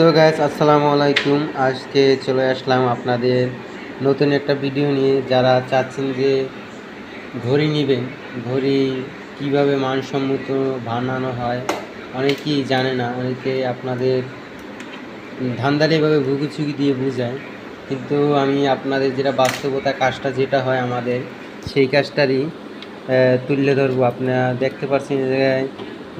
So guys আসসালামু আলাইকুম আজকে চলে আসলাম আপনাদের নতুন একটা ভিডিও নিয়ে। যারা চাচ্ছেন যে ঘড়ি নেবেন, ঘড়ি কীভাবে মানসম্মত বানানো হয়, অনেকেই জানে না, অনেকে আপনাদের ধান্দালিভাবে ভুগুচুকি দিয়ে বোঝায়। কিন্তু আমি আপনাদের যেটা বাস্তবতা কাজটা যেটা হয় আমাদের, সেই কাজটারই তুলে ধরবো। আপনারা দেখতে পাচ্ছেন জায়গায়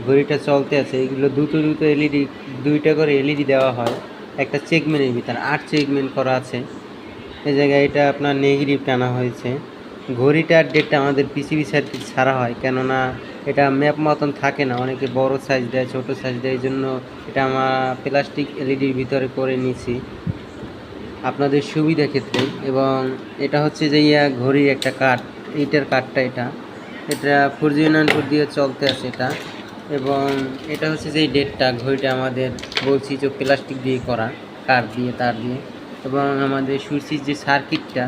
ঘড়িটা চলতে আছে এগুলো দুটো দুটো এলইডি দুইটা করে এলইডি দেওয়া হয়, একটা চেকমেনের ভিতরে, আট চেকমেন্ট করা আছে। এই জায়গায় এটা আপনার নেগেটিভ টানা হয়েছে। ঘড়িটার ডেটটা আমাদের পিসিবি সার্কিট ছাড়া হয়, কেননা এটা ম্যাপ মতন থাকে না, অনেকে বড় সাইজ দেয়, ছোট সাইজ দেয় এই জন্য এটা আমার প্লাস্টিক এলইডির ভিতরে করে নিয়েছি। আপনাদের সুবিধা ক্ষেত্রে, এবং এটা হচ্ছে যে ইয়া ঘড়ির একটা কাঠ, এইটার কাঠটা এটা। এটা ফোর জি নাইন ফোর দিয়ে চলতে আছে এটা। এবং এটা হচ্ছে যে ডেটটা ঘড়িটা আমাদের বলছি যে প্লাস্টিক দিয়ে করা কাঠ দিয়ে, তার দিয়ে। এবং আমাদের সুইচির যে সার্কিটটা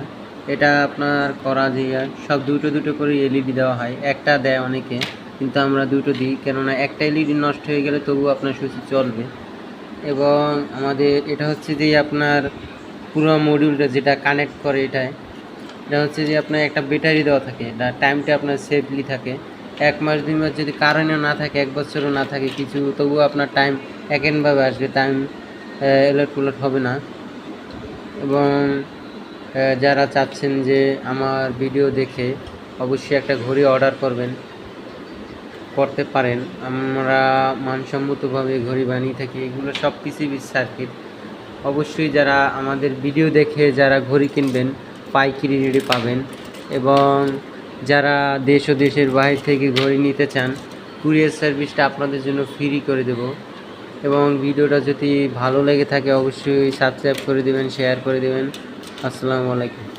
এটা আপনার করা যে সব দুটো দুটো করে এলইডি দেওয়া হয়। একটা দেয় অনেকে, কিন্তু আমরা দুটো দিই, কেননা একটা এলইডি নষ্ট হয়ে গেলে তবুও আপনার সুইচ চলবে। এবং আমাদের, এটা হচ্ছে যে আপনার পুরো মডিউলটা যেটা কানেক্ট করে এটায়, এটা হচ্ছে যে আপনার একটা ব্যাটারি দেওয়া থাকে টাইমটা আপনার সেফলি থাকে। এক মাস, দুই মাস যদি কারেন্টও না থাকে, এক বছরও না থাকে কিছু, তবুও আপনার টাইম একেনভাবে আসবে। টাইম এলার্ট পুলার্ট হবে না। এবং যারা চাচ্ছেন যে আমার ভিডিও দেখে অবশ্যই একটা ঘড়ি অর্ডার করবেন, করতে পারেন। আমরা মানসম্মতভাবে ঘড়ি বানিয়ে থাকি, এগুলো সব পিসিবির সার্কিট অবশ্যই যারা আমাদের ভিডিও দেখে যারা ঘড়ি কিনবেন, পাইকারি রেটে পাবেন। এবং যারা দেশ ও দেশের বাইরে থেকে ঘড়ি নিতে চান, কুরিয়ার সার্ভিসটা আপনাদের জন্য ফ্রি করে দেব। এবং ভিডিওটা যদি ভালো লেগে থাকে, অবশ্যই সাবস্ক্রাইব করে দেবেন শেয়ার করে দেবেন। আসসালামু আলাইকুম।